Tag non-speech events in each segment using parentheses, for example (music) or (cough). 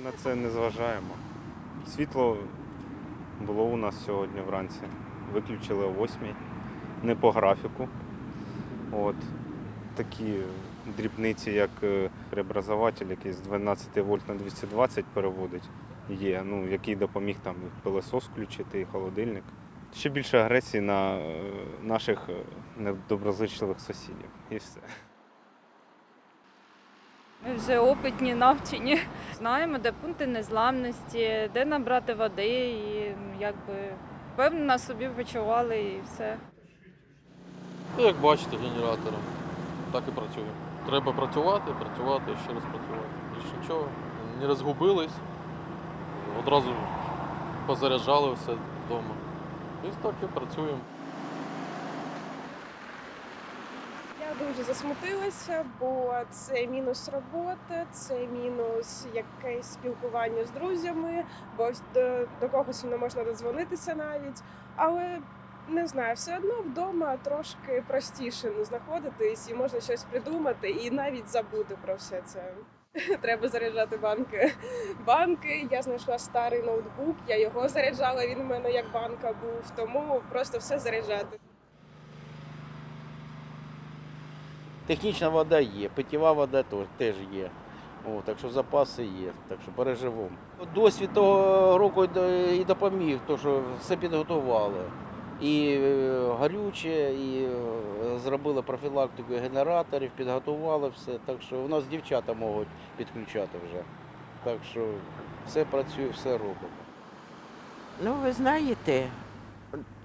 на це не зважаємо. Світло було у нас сьогодні вранці. Виключили о 8 не по графіку. От. Такі дрібниці, як е, преобразователь, який з 12 вольт на 220 переводить, є, ну, який допоміг там пилосос включити, і холодильник. Ще більше агресії на е, наших е, недоброзичливих сусідів. І все. Ми вже опитні, навчені. Знаємо, де пункти незламності, де набрати води, і якби впевнено собі почували і все. Ну, як бачите, генератором. Так і працюємо. Треба працювати, працювати ще раз працювати. Більше нічого. Не розгубились. Одразу позаряджали все вдома. І так і працюємо. Я дуже засмутилася, бо це мінус роботи, це мінус якесь спілкування з друзями, бо до, до когось не можна додзвонитися навіть. Але не знаю, все одно вдома трошки простіше знаходитись і можна щось придумати і навіть забути про все це. (laughs) Треба заряджати банки. Банки. Я знайшла старий ноутбук, я його заряджала. Він у мене як банка був, тому просто все заряджати. Технічна вода є, питєва вода теж- є. О, так що запаси є, так що переживемо. Досвід того року і допоміг, то що все підготували. І е, горюче, і е, зробили профілактику генераторів, підготували все. Так що у нас дівчата можуть підключати вже. Так що все працює, все робимо. Ну, ви знаєте,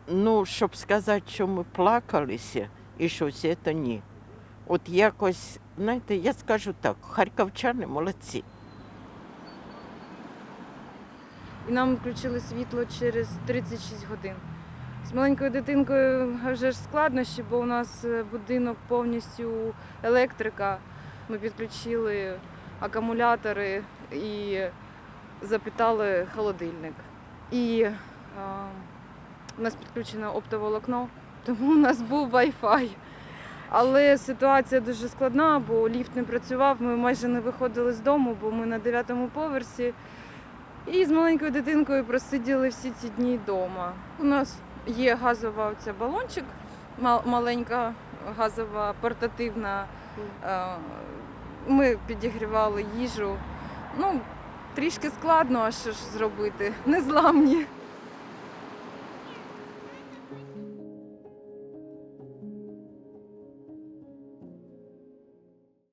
ну, щоб сказати, що ми плакалися і щось, це ні. От якось, знаєте, я скажу так, харківчани молодці. І нам включили світло через 36 годин. З маленькою дитинкою вже ж складнощі, бо у нас е, будинок повністю електрика. Ми підключили акумулятори і запитали холодильник. І а, у нас підключено оптоволокно, тому у нас був Wi-Fi. Але ситуація дуже складна, бо ліфт не працював. Ми майже не виходили з дому, бо ми на дев'ятому поверсі. І з маленькою дитинкою просиділи всі ці дні вдома. У нас є газова оця балончик, маленька газова портативна. Е, Ми підігрівали їжу. Ну, трішки складно, а що ж зробити. Незламні.